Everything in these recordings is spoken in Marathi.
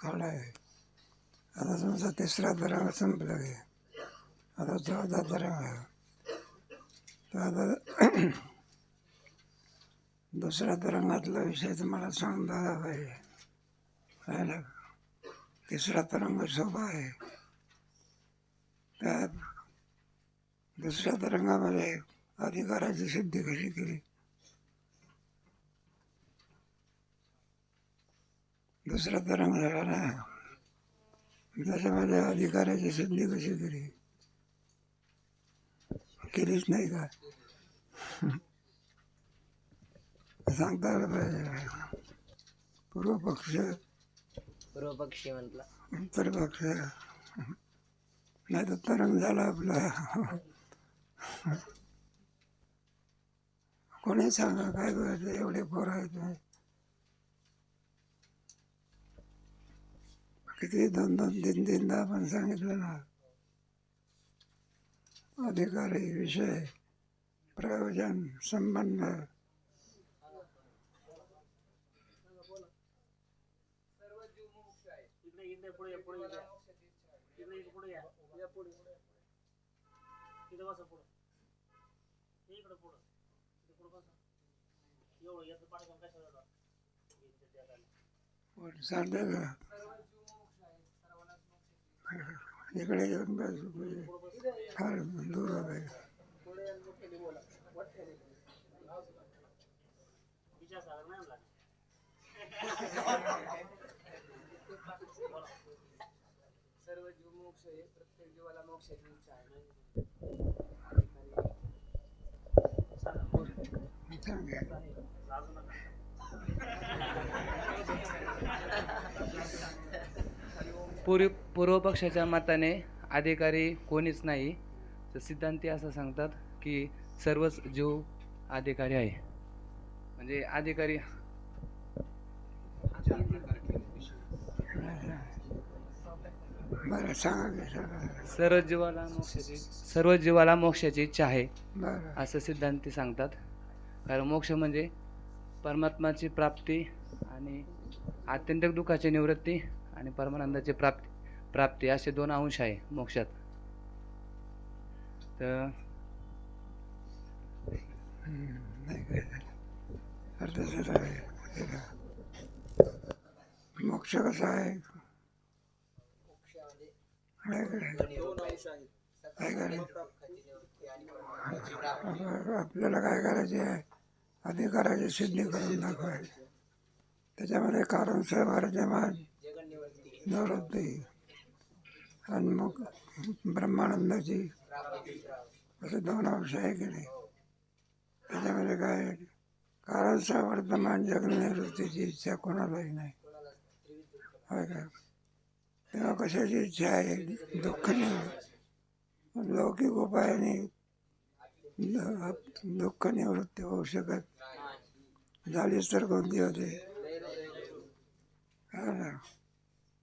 काढा आहे. आता समजा तिसरा तरंग संपला आहे. आता चौथा तरंग आहे. तर आता दुसऱ्या तरंगातला विषय तुम्हाला सांगून झाला पाहिजे आहे ना तिसरा तरंग शोभा आहे. त्यात दुसऱ्या तरंगामध्ये अधिकाराची सिद्धी कशी केली? दुसरा तरंग झाला ना. त्याच्यामध्ये अधिकाराची सिद्धी कशी केली? केलीच नाही का? सांगता आलं पाहिजे. पूर्व पक्ष. पूर्व पक्षी म्हटला. उत्तर पक्ष. नाही तर तरंग झाला आपला. कोणी सांगा काय करायचं? एवढे पोरं आहेत. किती दोन दोन तीन तीनदा आपण सांगितलं ना. अधिकारी विषय प्रयोजन संबंध. सांगते का? इकडे येऊन बस फार दूर आहे सर्व जीव मोक्ष आहे प्रत्येक जीवाला मोक्षाची इच्छा आहे पूर्व पूर्व पक्षाच्या मताने अधिकारी कोणीच नाही. तर सिद्धांती असं सांगतात की सर्वच जीव अधिकारी आहे. म्हणजे अधिकारी बरं सांगा की सांगा. सर्व जीवाला मोक्षाची सर्व जीवाला मोक्षाची इच्छा आहे बरं. असं सिद्धांती सांगतात. कारण मोक्ष म्हणजे परमात्माची प्राप्ती आणि आत्यंतिक दुःखाची निवृत्ती आणि परमानंदाची प्राप्ती. प्राप्ती असे दोन अंश आहे मोक्षात. तर नाही काय आहे? मोक्ष कसा आहे आपल्याला काय करायचे आहे? अधिकाराची सिद्धी करून दाखवायचे. त्याच्यामध्ये कारण सहभाराच्या मान जगन आणि मग ब्रह्मानंदाची असे दोन अंश आहे की नाही त्याच्यामध्ये काय आहे? कारण वर्तमान जगन निवृत्तीची इच्छा कोणालाही नाही होय का तेव्हा कशाची इच्छा आहे दुःख नाही लौकिक उपायाने दुःख निवृत्ती होऊ शकत झालीच तर कोणती होते हा ना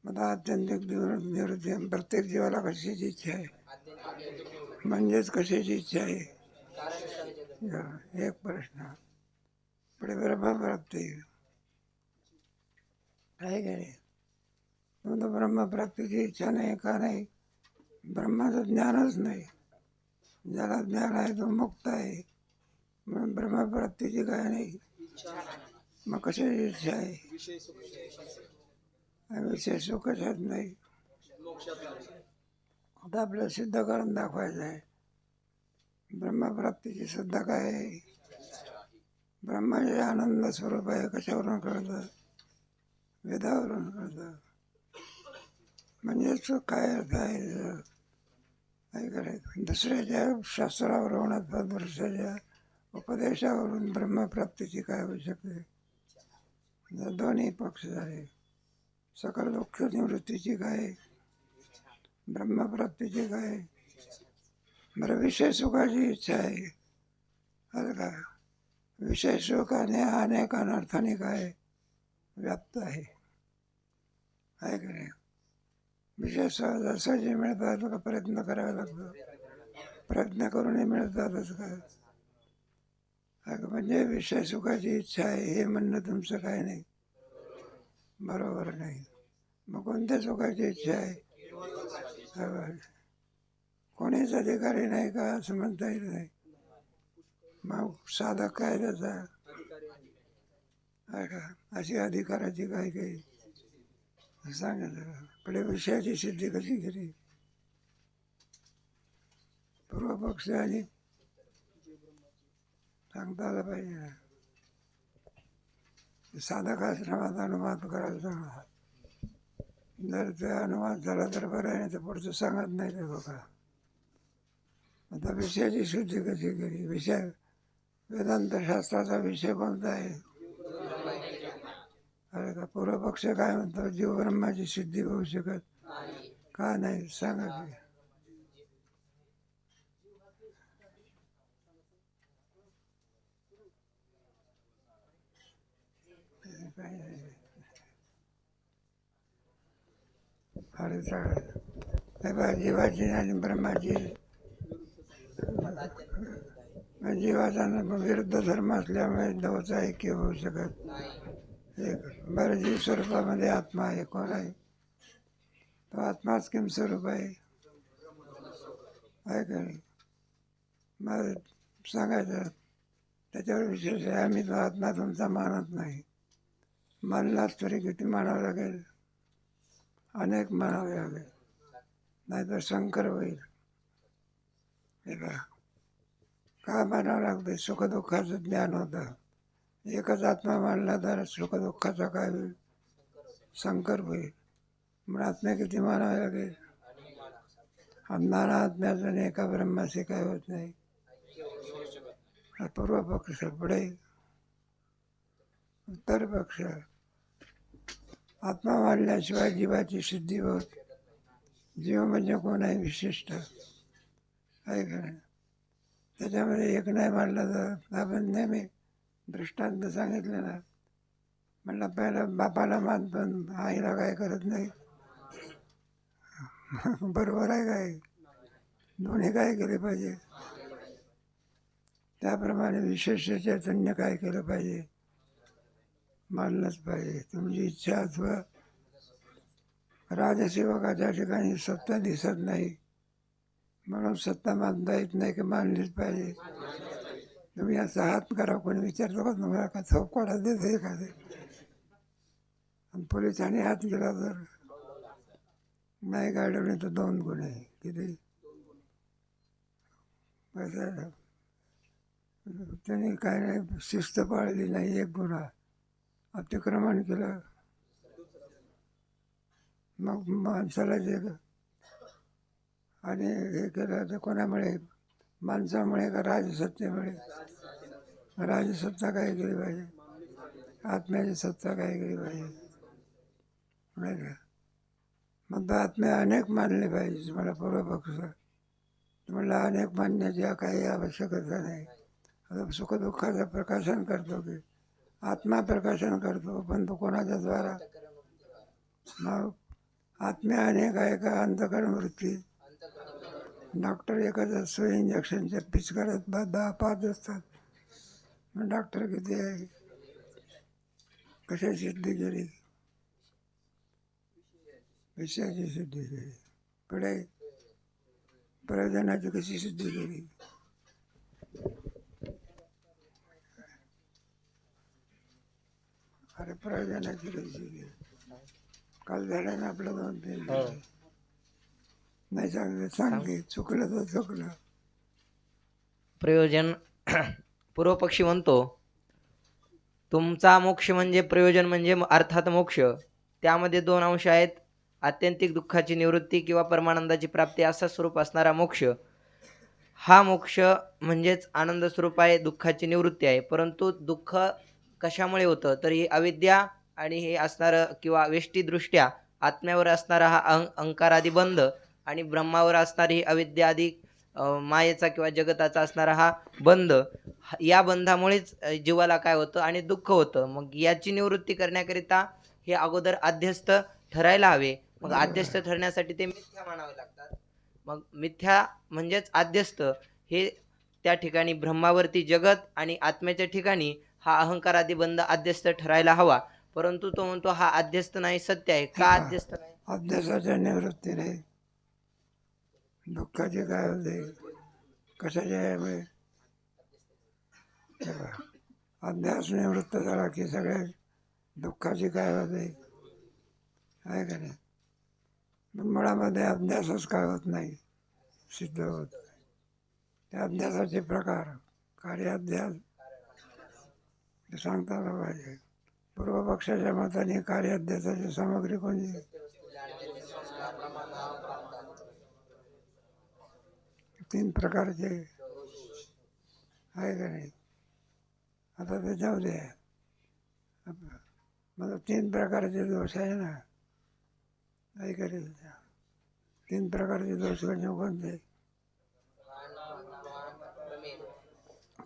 मग आत्यंतिक निवृत्ती प्रत्येक जीवाला कशाची इच्छा आहे. म्हणजेच कशाची इच्छा आहे? एक प्रश्न. पुढे ब्रह्मप्राप्ती आहे का नाही? मग ब्रह्मप्राप्तीची इच्छा नाही का नाही? ब्रह्माचं ज्ञानच नाही. ज्याला ज्ञान आहे तो मुक्त आहे. म्हणून ब्रह्मप्राप्तीची काय नाही? मग कशाची इच्छा आहे? विषय सुख कशात नाही. आता आपल्याला सिद्ध करून दाखवायचं आहे. ब्रह्मप्राप्तीची सुद्धा काय? आहे ब्रह्माचे आनंद स्वरूप आहे कशावरून कळतं? वेदावरून कळतं. म्हणजेच काय अर्थ आहे त्याचा? काय दुसऱ्याच्या शास्त्रावरून अथवा दुसऱ्याच्या उपदेशावरून ब्रह्मप्राप्तीची काय होऊ शकते? म्हणजे दोन्ही पक्ष झाले. सकल दुःख निवृत्तीची काय ब्रह्मप्राप्तीची काय बरं विषय सुखाची इच्छा आहे असं का विषय सुखाने अनेक अनर्थाने काय व्याप्त आहे आहे का नाही विषय सहज सहजी मिळतात का प्रयत्न करावा लागतो प्रयत्न करूनही मिळतातच काय अगं म्हणजे विषय सुखाची इच्छा आहे हे म्हणणं तुमचं काय नाही। बरोबर नाही. मग कोणत्या सुखाची इच्छा आहे? कोणीच अधिकारी नाही का असं म्हणता येत नाही? मग साधक काय त्याचा? अशी अधिकाराची काय काही? सांगितलं पुढे विषयाची सिद्धी कशी केली? पूर्वपक्ष आणि सांगता आलं पाहिजे ना. साधक आश्रमात अनुवाद करायला सांगा. जर ते अनुवाद झाला तर बरं आहे नाही तर पुढचं सांगत नाही ते बघा आता विषयाची शुद्धी कशी केली? विषय वेदांत शास्त्राचा विषय कोणता आहे? अरे का पूर्वपक्ष काय म्हणतो? जीव ब्रह्माची सिद्धी होऊ शकत का नाही? सांगा की. काय नाही. अरे सगळं जीवाची आणि ब्रह्माची जीवाचा विरुद्ध धर्म असल्यामुळे दोच ऐक्य होऊ शकत एक बरं जीव स्वरूपामध्ये आत्मा आहे कोण आहे तो आत्माच किम स्वरूप आहे आहे का नाही मग सांगायचं त्याच्यावर विशेष आहे आम्ही तो आत्मा तुमचा मानत नाही मानलाच तरी किती मानावं लागेल? अनेक मानावे लागेल. नाहीतर शंकर होईल. हे म्हणावं लागते मानावं लागतं? सुखदुःखाचं ज्ञान होतं. एकच आत्मा मानला तर सुखदुःखाचा काय होईल? संकर होईल. मग आत्म्या किती मानावे लागेल? नाना आत्म्याचं एका ब्रह्माशी काय होत नाही? पूर्वपक्ष पुढे उत्तर पक्ष. आत्मा मानल्याशिवाय जीवाची सिद्धी होत जीव म्हणजे कोण आहे विशिष्ट. आहे का नाही? त्याच्यामध्ये एक नाही मांडला तर आपण नेहमी दृष्टांत सांगितलं ना. म्हणलं पहिलं बापाला मान पण आईला काय करत नाही. बरोबर आहे काय? दोन्ही काय केले पाहिजे? त्याप्रमाणे विशेष चैतन्य काय केलं पाहिजे? मानलंच पाहिजे. तुमची इच्छा अथवा राजसेवकाच्या ठिकाणी सत्ता दिसत नाही. म्हणून सत्ता मानता येत नाही की मानलीच पाहिजे. तुम्ही असा हात करा कोणी विचारतो का तुम्हाला का थोपकोडा देते एखादे आणि पोलिसांनी हात केला तर नाही गाडवले तर दोन गुन्हे. किती? त्यांनी काय नाही शिस्त पाळली नाही एक गुन्हा. अतिक्रमण केलं. मग माणसाला जे आणि हे केलं तर कोणामुळे? माणसामुळे का राजसत्तेमुळे? राजसत्ता काय केली पाहिजे? आत्म्याची सत्ता काय केली पाहिजे? नाही का? मग तर आत्म्या अनेक मानले पाहिजे तुम्हाला पूर्वपक्ष. तुम्हाला अनेक मानण्याची काही आवश्यकता नाही. आता सुखदुःखाचं प्रकाशन करतो की आत्मा प्रकाशन करतो पण तो कोणाच्या द्वारा? मग आत्म्या अनेक आहे का? अंतकरण वृत्ती. डॉक्टर एकाच असतो इंजेक्शनच्या पिचकारात बा दहा पाच असतात. मग डॉक्टर किती आहे? कशा सिद्धी केली? विषयाची सिद्धी केली? पुढे प्रयोजनाची कशी सिद्धी केली? अरे प्रयोजनाची कशी केली काल झालं ना आपलं दोन तीन दिवस. नाही सांगते सांगते. चुकलं तर चुकलं. प्रयोजन पूर्वपक्षी म्हणतो तुमचा मोक्ष म्हणजे प्रयोजन म्हणजे अर्थात मोक्ष. त्यामध्ये दोन अंश आहेत. आत्यंतिक दुःखाची निवृत्ती किंवा परमानंदाची प्राप्ती असा स्वरूप असणारा मोक्ष. हा मोक्ष म्हणजेच आनंद स्वरूप आहे दुःखाची निवृत्ती आहे. परंतु दुःख कशामुळे होतं? तर ही अविद्या आणि हे असणारं किंवा वेष्टीदृष्ट्या आत्म्यावर असणारा हा अहं अहंकारादी बंध आणि ब्रह्मावर असणारी ही अविद्या आदी अ, मायेचा किंवा जगताचा असणारा हा बंध या बंधामुळेच अ, जीवाला काय होतं आणि दुःख होतं. मग याची निवृत्ती करण्याकरिता हे अगोदर अध्यस्त ठरायला हवे. मग अध्यस्त ठरण्यासाठी ते मिथ्या मानावे लागतात. मग मिथ्या म्हणजेच अध्यस्त हे त्या ठिकाणी ब्रह्मावरती जगत आणि आत्म्याच्या ठिकाणी हा अहंकारादी बंध अध्यस्त ठरायला हवा. परंतु तो म्हणतो हा अध्यस्त नाही सत्य आहे. का अध्यस्त नाही? अभ्यासाच्या निवृत्तीने दुःखाचे काय होते? कशाच्या यामुळे हे पहा, अभ्यास निवृत्त झाला की सगळ्या दुःखाची काय होते? आहे का नाही? पण मुळामध्ये अभ्यासच काय होत नाही? सिद्ध होत नाही. त्या अभ्यासाचे प्रकार कार्याभ्यास सांगता आलं पाहिजे. पूर्व पक्षाच्या मताने कार्याभ्यासाची सामग्री कोणती तीन प्रकारचे आहे का नाही? आता ते जाऊ दे. मला तीन प्रकारचे दोष आहे ना? आहे का तीन प्रकारचे दोष म्हणजे कोणते?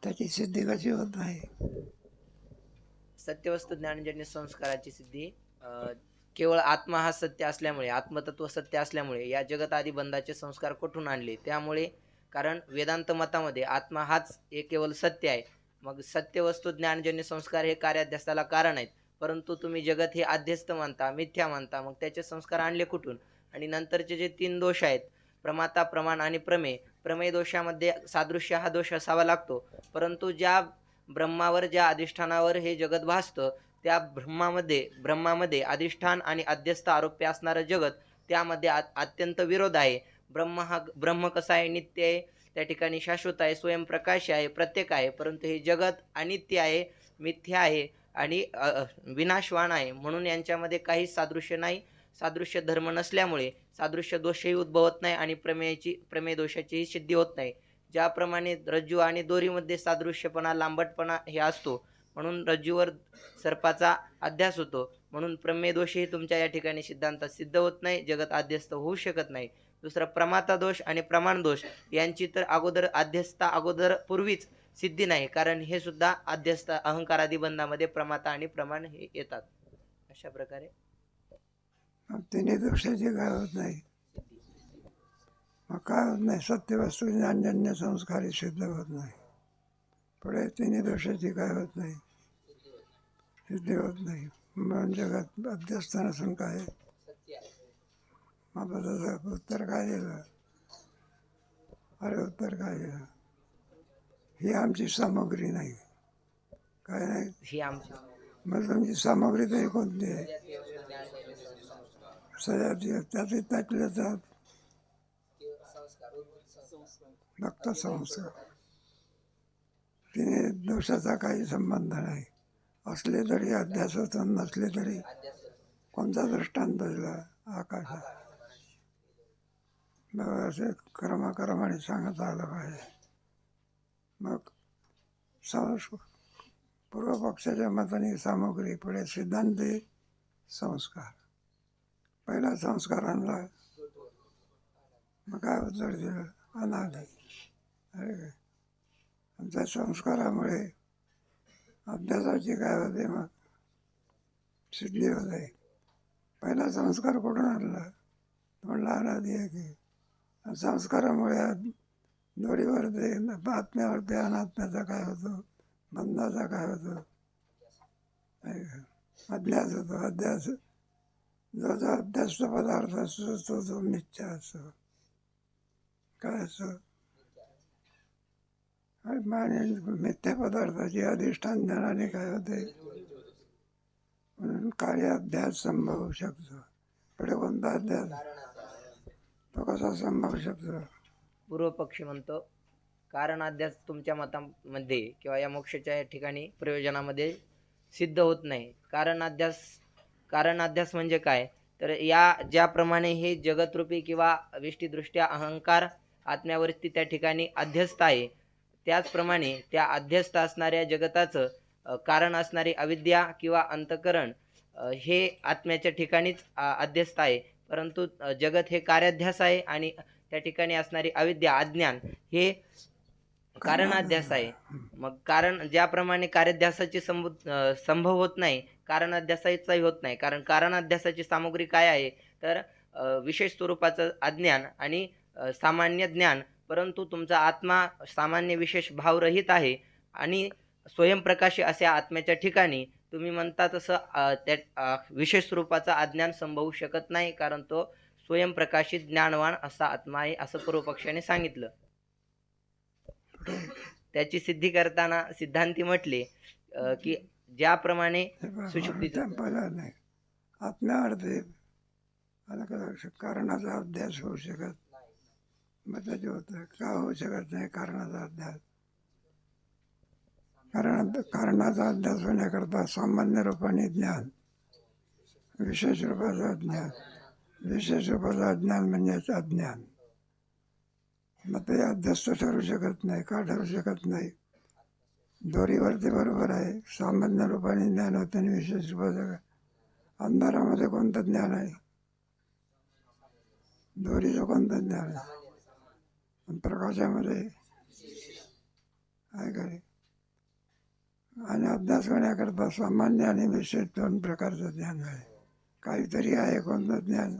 त्याची सिद्धी कशी होत नाही? सत्यवस्तू ज्ञानजन्य संस्काराची सिद्धी केवळ आत्मा हा सत्य असल्यामुळे आत्मतत्व सत्य असल्यामुळे या जगत आदी बंधाचे संस्कार कुठून आणले? त्यामुळे कारण वेदांत मतामध्ये आत्मा हाच हे केवळ सत्य आहे. मग सत्यवस्तू ज्ञानजन्य संस्कार हे कार्याध्यासाला कारण आहेत. परंतु तुम्ही जगत हे अध्यस्त मानता मिथ्या मानता मग त्याचे संस्कार आणले कुठून? आणि नंतरचे जे तीन दोष आहेत प्रमाता प्रमाण आणि प्रमेय प्रमेय दोषामध्ये सादृश्य हा दोष असावा लागतो. परंतु ज्या ब्रह्मावर ज्या अधिष्ठानावर हे जगत भासतं त्या ब्रह्मामध्ये ब्रह्मामध्ये अधिष्ठान आणि अध्यस्थ आरोप्य असणारं जगत त्यामध्ये आ- अत्यंत विरोध आहे. ब्रह्म हा ब्रह्म कसा आहे? नित्य आहे. त्या ठिकाणी शाश्वत आहे स्वयंप्रकाश आहे प्रत्येक आहे. परंतु हे जगत अनित्य आहे मिथ्या आहे आणि विनाशवान आहे. म्हणून यांच्यामध्ये काहीच सादृश्य नाही. सादृश्य धर्म नसल्यामुळे सादृश्य दोषही उद्भवत नाही आणि प्रमेयाची प्रमेय दोषाचीही सिद्धी होत नाही. ज्याप्रमाणे रज्जू आणि दोरीमध्ये सादृश्यपणा लांबटपणा हे असतो म्हणून रज्जूवर सर्पाचा अध्यास होतो. म्हणून प्रमेदोषही तुमच्या या ठिकाणी सिद्धांतात सिद्ध होत नाही जगत अध्यस्त होऊ शकत नाही. दुसरा प्रमाता दोष आणि प्रमाण दोष यांची तर अगोदर अध्यस्ता अगोदर पूर्वीच सिद्धी नाही कारण हे सुद्धा अध्यस्त अहंकारादी बंधामध्ये प्रमाता आणि प्रमाण हे येतात. अशा प्रकारे. तिन्ही दोषाची काय होत नाही. काय होत नाही सत्यवस्तू ज्ञानजन्य संस्कारी सिद्ध होत नाही पुढे तिन्ही दोषाची काय होत नाही सिद्धी होत नाही म्हणून जगात अध्यस्त नसून काय मग त्याचं उत्तर काय दिलं अरे उत्तर काय दिलं ही आमची सामग्री नाही काय नाही ही आमची मग तुमची सामग्री तरी कोणती आहे सगळ्यात त्याचे त्यातल्या त्यात फक्त संस्कार तिने दोषाचा काही संबंध नाही. असले तरी अध्यास नसले तरी कोणता दृष्टांत दिला आकाशात? मग असे क्रमाक्रमाने सांगत आलं पाहिजे. मग संस् पूर्व पक्षाच्या मताने सामग्री पुढे सिद्धांती संस्कार. पहिला संस्कार आणला मग काय उत्तर दिलं? अनाथ अरे आमच्या संस्कारामुळे अभ्यासाची काय होते मग? सिद्धी होते. पहिला संस्कार कुठून आणला? म्हणला अनादी आहे की. संस्कारामुळे दोरीवर ते आत्म्यावर ते अनात्म्याचा काय होतो? बंधाचा काय होतो? आहे का? अध्यास होतो अध्यास जो जो अभ्यासचा पदार्थ असतो तो तो मिथ्या असतो. काय असतो मिथ्या पदार्थाची अधिष्ठान ज्ञानाने काय होते म्हणून कार्याभ्यास संभवू शकतो पुढे कोणता अध्यास तो कसा संभवू शकतो पूर्व पक्षी म्हणतो कारण अध्यास तुमच्या मतामध्ये किंवा या मोक्षाच्या या ठिकाणी प्रयोजनामध्ये सिद्ध होत नाही. कारण अध्यास कारण अध्यास म्हणजे काय? तर या ज्याप्रमाणे हे जगतरूपी किंवा विष्टीदृष्ट्या अहंकार आत्म्यावरती त्या ठिकाणी अध्यस्त आहे. त्याचप्रमाणे त्या अध्यस्त असणाऱ्या जगताचं कारण असणारी अविद्या किंवा अंतकरण हे आत्म्याच्या ठिकाणीच अध्यस्त आहे. परंतु जगत हे कार्याध्यास आहे आणि त्या ठिकाणी असणारी अविद्या अज्ञान हे कारणाध्यास आहे. मग कारण ज्याप्रमाणे कार्याध्यासाची संभ संभव होत नाही कारणाध्यासाचाही होत नाही. कारण कारणाध्यासाची सामग्री काय आहे? तर विशेष स्वरूपाचं अज्ञान आणि सामान्य ज्ञान परंतु तुमचा आत्मा सामान्य विशेष भावरहित आहे आणि स्वयंप्रकाशी अशा आत्म्याच्या ठिकाणी तुम्ही म्हणता तसं त्या विशेष स्वरूपाचा अज्ञान संभवू शकत नाही कारण तो स्वयंप्रकाशित ज्ञानवान असा आत्मा आहे असं पूर्वपक्षाने सांगितलं. त्याची सिद्धी करताना सिद्धांती म्हटले की ज्याप्रमाणे पहा, सुषुप्तीचं- टेम्पला नाही. आत्म्यावरती आलं का लक्षात कारणाचा अभ्यास होऊ शकत मग त्याचे होतं का होऊ शकत नाही कारणाचा अभ्यास? कारण कारणाचा अभ्यास होण्याकरता सामान्य रूपाने ज्ञान विशेष रूपाचं अज्ञान विशेष रूपाचं अज्ञान म्हणजेच अज्ञान. मग ते अध्यस्त ठरू शकत नाही. का ठरू शकत नाही? दोरीवरती बरोबर आहे. सामान्य रूपाने ज्ञान होतं आणि विशेष रूपाचं अंधारामध्ये कोणतं ज्ञान आहे? दोरीचं कोणतं ज्ञान आहे? प्रकाशामध्ये आहे काय आणि अभ्यास करण्याकरता सामान्य आणि विशेष दोन प्रकारचं ज्ञान आहे. काहीतरी आहे कोणतं ज्ञान?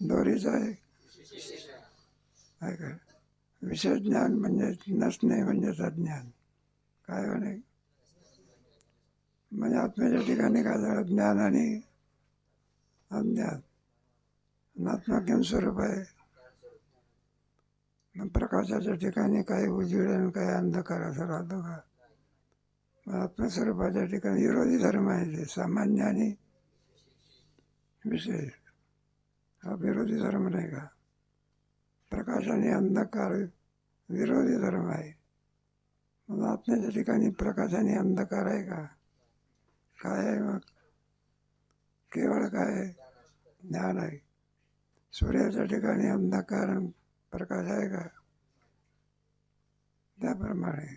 दोरीचं आहे. आहे का विशेष ज्ञान म्हणजे नसणे म्हणजेच अज्ञान. काय म्हणे? म्हणजे आत्म्याच्या ठिकाणी काय झालं? ज्ञान आणि अज्ञान. आत्मा स्वरूप आहे. प्रकाशाच्या ठिकाणी काही उजेड आणि काही अंधकार असं राहतो का मग आत्मस्वरूपाच्या ठिकाणी विरोधी धर्म आहे ते सामान्य आणि विशेष हा विरोधी धर्म नाही का प्रकाश आणि अंधकार विरोधी धर्म आहे मग आत्म्याच्या ठिकाणी प्रकाश आणि अंधकार आहे का काय आहे मग केवळ काय आहे? ज्ञान आहे सूर्याच्या ठिकाणी अंधकार आणि प्रकाश आहे का त्याप्रमाणे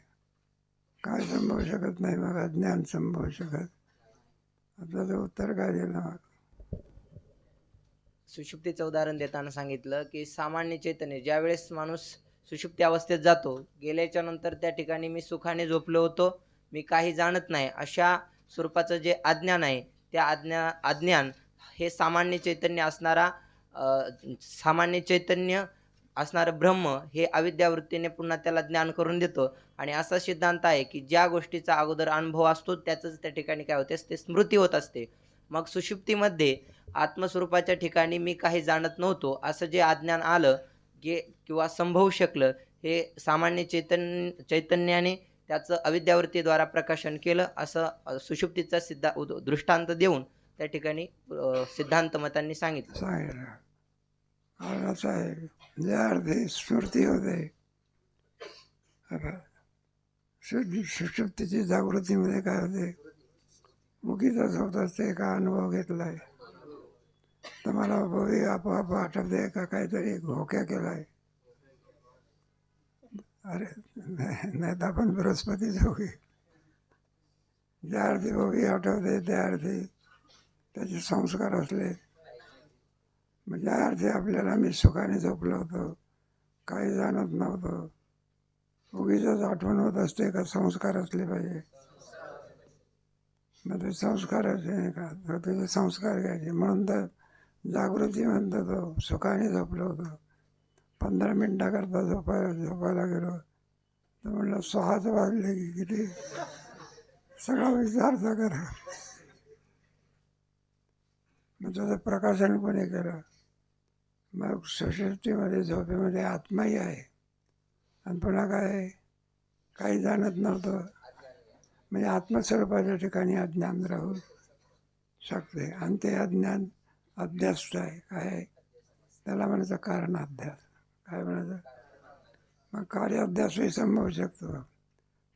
काय संभवू शकत नाही मग? अज्ञान संभवू शकत. आपल्याला उत्तर काय दिलं मग सुषुप्तीचं उदाहरण देताना सांगितलं की सामान्य चैतन्य ज्यावेळेस माणूस सुषुप्ती अवस्थेत जातो गेल्याच्यानंतर त्या ठिकाणी मी सुखाने झोपलो होतो मी काही जाणत नाही. अशा स्वरूपाचं जे अज्ञान आहे त्या अज्ञा अज्ञान हे सामान्य चैतन्य असणारा सामान्य चैतन्य असणारं ब्रह्म हे अविद्यावृत्तीने पुन्हा त्याला ज्ञान करून देतो. आणि असा सिद्धांत आहे की ज्या गोष्टीचा अगोदर अनुभव असतो त्याचंच त्या ठिकाणी काय होते? ते स्मृती होत असते. मग सुषुप्तीमध्ये आत्मस्वरूपाच्या ठिकाणी मी काही जाणत नव्हतो. असं जे अज्ञान आलं जे किंवा संभवू शकलं हे सामान्य चैतन्य चैतन्याने त्याचं अविद्यावृत्तीद्वारा प्रकाशन केलं असं सुषुप्तीचा सिद्धा दृष्टांत देऊन त्या ठिकाणी सिद्धांत मतांनी सांगितलं. सांगितलं कारण असं आहे ज्या अर्थी स्मृती होते आता शुद्ध सुषुप्तीची जागृतीमध्ये काय होते मुखीचाच होत असते का अनुभव घेतलाय तर मला भवी आपोआप आठवते का काहीतरी घोक्या केलाय अरे नाही नाही तर आपण बृहस्पती जोगी ज्या अर्थी भवी आठवते त्या अर्थी त्याचे संस्कार असले म्हणजे अर्धे आपल्याला मी सुखाने झोपलं होतं. काही जाणत नव्हतं. उगीच आठवण होत असते का संस्कार असले पाहिजे. मग ते संस्कार असले का? तर तुझे संस्कार घ्यायचे. म्हणून तर जागृती म्हणतो तो. सुखाने झोपलं होतं. पंधरा मिनटाकरता झोपायला झोपायला गेलो. तर म्हणलं सहाच वाजले की किती? सगळा विचारचा करा. मग त्याचं प्रकाशन कोणी केलं? मग सशक्तीमध्ये झोपेमध्ये आत्माही आहे आणि पुन्हा काय काही जाणत नव्हतं म्हणजे आत्मस्वरूपाच्या ठिकाणी अज्ञान राहू शकते आणि ते अज्ञान अभ्यास आहे काय आहे? त्याला म्हणायचं कारण अभ्यास काय म्हणायचं मग कार्य अभ्यासही संभवू शकतो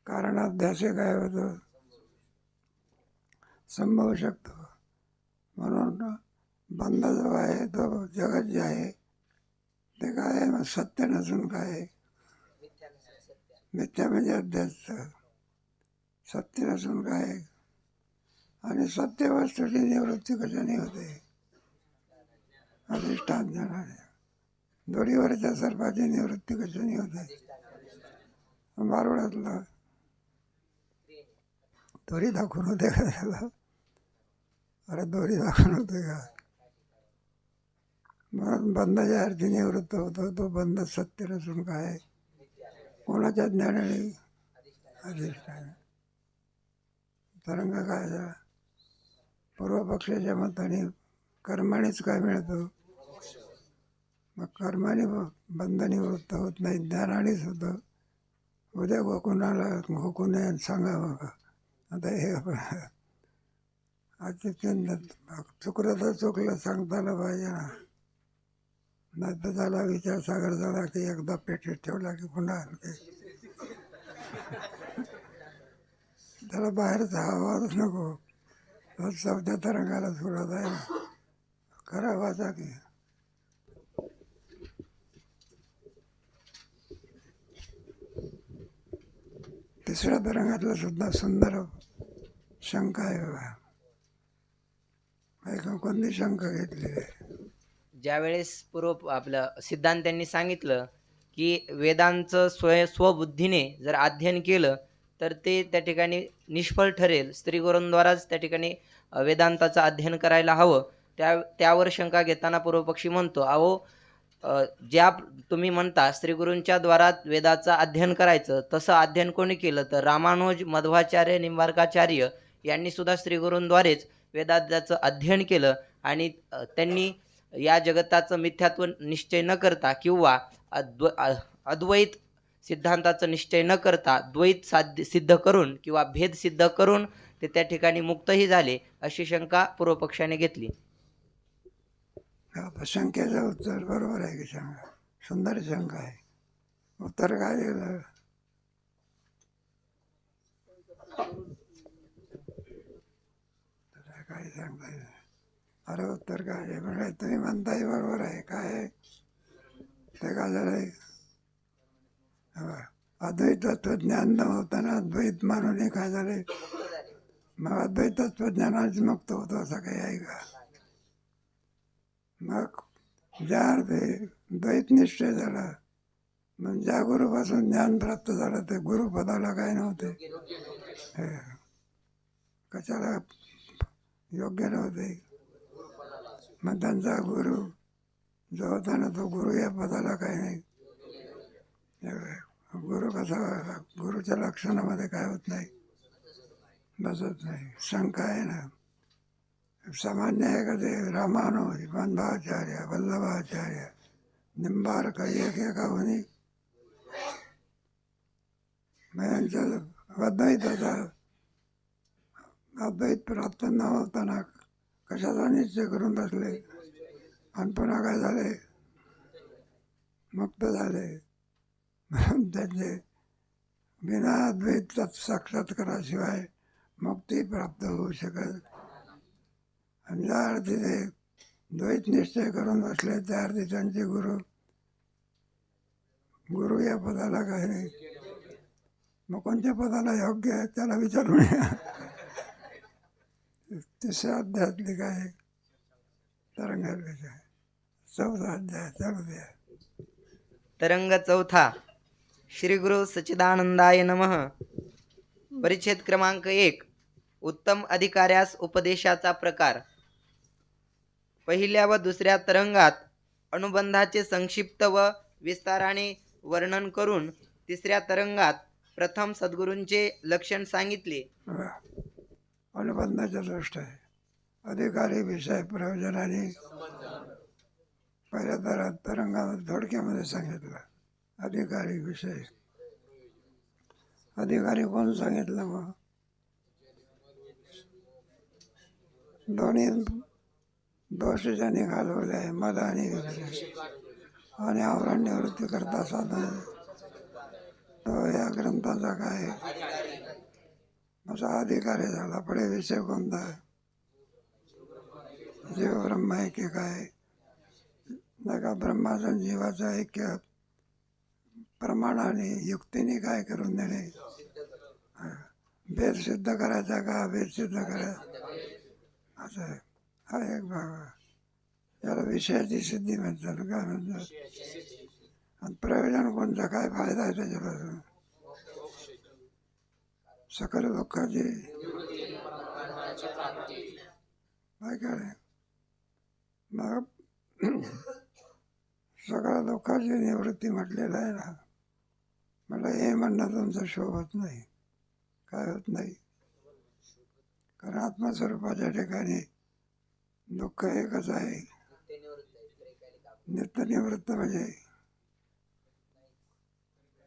कारण अभ्यासही काय होतं संभवू शकतो म्हणून बंध जो आहे तो जगत जे आहे ते काय आहे? मग सत्य नसून काय मिथ्या म्हणजे अध्यक्ष सत्य नसून काय आहे? आणि सत्य वस्तूची निवृत्ती कशाने होते? अधिष्ठान जाणारे. दोरीवरच्या सर्पाची निवृत्ती कशाने होते? बारुडातलं दोरी दाखवून होते का त्याला? अरे दोरी दाखवून होते का? म्हणून बंध ज्या अर्थी निवृत्त होतो तो बंध सत्य नसून काय आहे? कोणाच्या ज्ञानाने अधिष्ठान तरंग काय झाला? पूर्वपक्षाच्या मताने कर्मानेच काय मिळतो? मग कर्माने ब- बंधनीवृत्त होत नाही ज्ञानानेच होतं. उद्या गोकुणाला गोकुण आहे आणि सांगावं का आता हे आजचे चुकलं तर चुकलं सांगता आलं पाहिजे ना. नाही तर झाला विचार सागर झाला की एकदा पेटीत ठेवला की पुन्हा आणखी त्याला बाहेरचा आवाजच नको. तर चौथ्या तरंगाला सुरुवात आहे. ना खरा वाचा की. तिसऱ्या तरंगातलं सुद्धा सुंदर शंका आहे बघा. ऐका कोणती शंका घेतलेली आहे? ज्यावेळेस पूर्व आपलं सिद्धांतांनी सांगितलं की वेदांचं स्वय स्वबुद्धीने जर अध्ययन केलं तर ते त्या ठिकाणी निष्फळ ठरेल. स्त्रीगुरूंद्वाराच त्या ठिकाणी वेदांताचं अध्ययन करायला हवं. त्या त्यावर शंका घेताना पूर्वपक्षी म्हणतो अहो ज्या तुम्ही म्हणता स्त्रीगुरूंच्या द्वारात वेदाचं अध्ययन करायचं तसं अध्ययन कोणी केलं? तर रामानुज मध्वाचार्य निंबार्काचार्य यांनी सुद्धा श्रीगुरूंद्वारेच अध्ययन केलं आणि त्यांनी या जगताचं मिथ्यात्व निश्चय न करता किंवा अद्व अद्वैत सिद्धांताचं निश्चय न करता द्वैत साध्य सिद्ध करून किंवा भेद सिद्ध करून ते त्या ठिकाणी मुक्तही झाले अशी शंका पूर्वपक्षाने घेतली. शंकेचं उत्तर बरोबर आहे की शंका? सुंदर शंका आहे. उत्तर काय दिलं काय सांगता अरे उत्तर काय आहे? म्हणजे तुम्ही म्हणताही बरोबर आहे. काय आहे? ते काय झालंय आहे? अद्वैत तत्वज्ञान न होताना अद्वैत मानून काय झाले मग अद्वैत तत्वज्ञानाच मुक्त होतो असं काही आहे का? मग ज्या अर्थी द्वैत निश्चय झाला मग ज्या गुरुपासून ज्ञान प्राप्त झालं ते गुरुपदाला काय नव्हते? हे. कशाला? योग्य नव्हते. मग त्यांचा गुरु जो होता ना तो गुरु या पदाला काय नाही हे. गुरु कसा गुरुच्या लक्षणामध्ये काय होत नाही बसत नाही शंका आहे ना सामान्य आहे का ते रामानुज बंधाचार्य वल्लभाचार्य निंबार्क एक एका म्हणे मग यांचं अद्वैताचा अद्वैत प्राप्त न होताना कशाचा निश्चय करून बसले? आणि पुन्हा काय झाले. मुक्त झाले. म्हणून त्यांचे बिना अद्वैत साक्षात्काराशिवाय मुक्ती प्राप्त होऊ शकत. आणि ज्या अर्थी ते द्वैत निश्चय करून बसले त्या अर्थी त्यांचे गुरु गुरु या पदाला काही नाही. मग कोणत्या पदाला योग्य आहे त्याला विचारून या तिसऱ्या अध्यायातली काय तरंगाविषय चौथा अध्याय चालू द्या तरंग चौथा. श्री गुरु सच्चिदानंदाय नमः. परिच्छेद क्रमांक एक. उत्तम अधिकाऱ्यास उपदेशाचा प्रकार. पहिल्या व दुसऱ्या तरंगात अनुबंधाचे संक्षिप्त व विस्ताराने वर्णन करून तिसऱ्या तरंगात प्रथम सद्गुरूंचे लक्षण सांगितले. बघा. अनुबंधाच्या दृष्ट आहे. अधिकारी विषय प्रयोजनाने पहिल्या तर तरंगामध्ये थोडक्यामध्ये सांगितलं. अधिकारी विषय अधिकारी कोण सांगितलं मग? दोन्ही दोष घालवले आहे मद आणि आणि आवरण निवृत्ती करता साधन. तो या ग्रंथाचा काय? असा अधिकारी झाला. पुढे विषय कोणता जीव ब्रह्म ऐक्य काय नाही का ब्रह्माचा जीवाचं ऐक्य प्रमाणाने युक्तीने काय करून देणे? भेद सिद्ध करायचा का? भेद सिद्ध करायचा? असं आहे. हा एक भाग याला विषयाची सिद्धी म्हणतात. काय म्हणतात? आणि प्रयोजन कोणतं? काय फायदा आहे त्याच्यापासून? सकल दुःखाची काय काय मग सगळ्या दुःखाची निवृत्ती म्हटलेलं आहे ना. मला हे म्हणणं तुमचं शोभत नाही. काय होत नाही? कारण आत्मस्वरूपाच्या ठिकाणी दुःख एकच आहे. नित्यनिवृत्त म्हणजे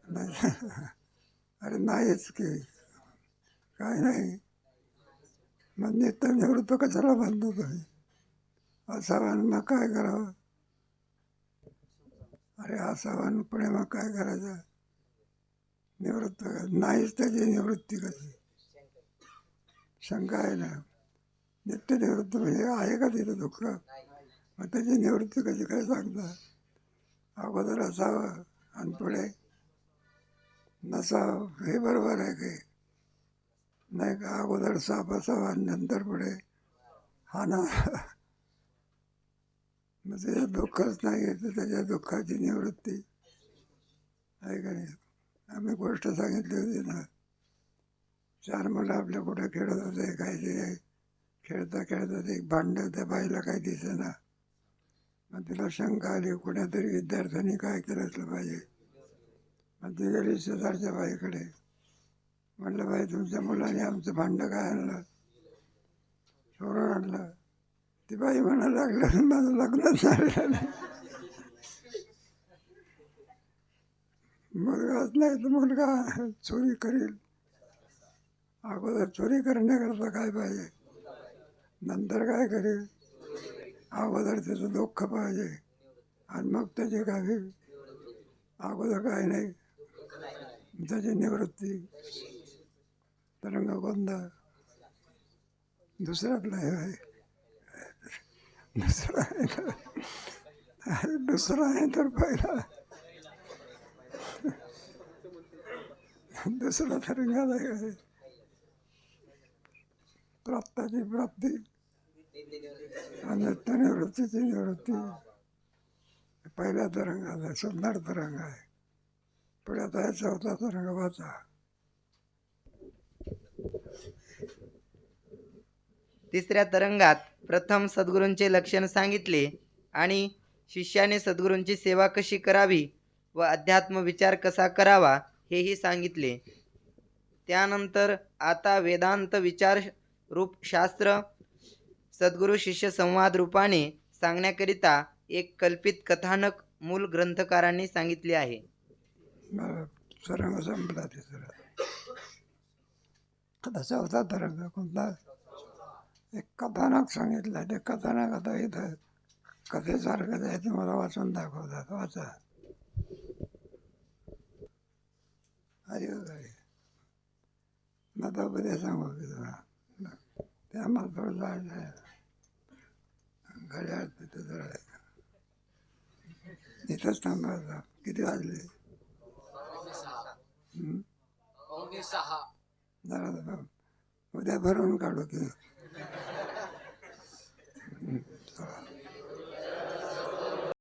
नाही. अरे नाहीच की. काय नाही. मग नित्यनिवृत्त कशाला बांधतो तुम्ही? असावान मग काय करावं? अरे असावान पुढे मग काय करायचं? निवृत्त नाहीच त्याची निवृत्ती कशी? शंका आहे ना. नित्य निवृत्त म्हणजे आहे का तिथं दुःख? मग त्याची निवृत्ती कशी काय सांगता? अगोदर असावं आणि पुढे नसावं हे बरोबर आहे की? नाही का? अगोदर साप असावा आणि नंतर पुढे. हा ना. म्हणजे मग त्याच्यात दुःखच नाही येतं तर त्याच्या दुःखाची निवृत्ती. आहे का नाही? आम्ही गोष्ट सांगितली होती ना. चार मुलं आपल्या कुठे खेळत होते काहीतरी खेळता खेळता एक भांडं त्या बाईला काही दिसेना. मग तिला शंका आली कुणातरी विद्यार्थ्यांनी काय केलं असलं पाहिजे? मग ती गेली शेजारच्या बाईकडे. म्हटलं बाई तुमच्या मुलाने आमचं भांडं काय आणलं? चोरून आणलं? ती बाई म्हणायला लागलं माझं लग्नच झालेलं नाही मुलगाच नाही तर मुलगा चोरी करील. अगोदर चोरी करण्याकरता काय पाहिजे? नंतर काय करेल? अगोदर त्याचं दुःख पाहिजे. आणि मग त्याची काय होईल? अगोदर काय नाही. त्याची निवृत्ती. तरंग गोंदा दुसऱ्यातला हे आहे दुसरा आहे तर दुसरा आहे तर पहिला दुसरा तरंगाला आहे प्राप्ताची प्राप्ती आणि निवृत्तीची निवृत्ती पहिल्या तरंगाला सुंदर तरंग आहे पुढे आता चौथा तरंग वाचा तिसऱ्या तरंगात प्रथम सद्गुरूंचे लक्षण सांगितले आणि शिष्याने सद्गुरूंची सेवा कशी करावी व अध्यात्म विचार कसा करावा हेही सांगितले. त्यानंतर आता वेदांत विचार रूप शास्त्र सद्गुरू शिष्य संवाद रूपाने सांगण्याकरिता एक कल्पित कथानक मूल ग्रंथकारांनी सांगितले आहे मग तरंग संपला तिसरा आता चौथा तरंग कोणता? एक कथानक सांगितलं ते कथानक आता इथं कथेसारखं आहे तुम्हाला वाचून दाखवतात. वाचा. अरे मग आता उद्या सांगू की तुला. ते आम्हाला थोडं जायचं आहे. घड्याळ तिथं जरा इथंच थांबायचं किती वाजले? सहा. जरा उद्या भरून काढू की.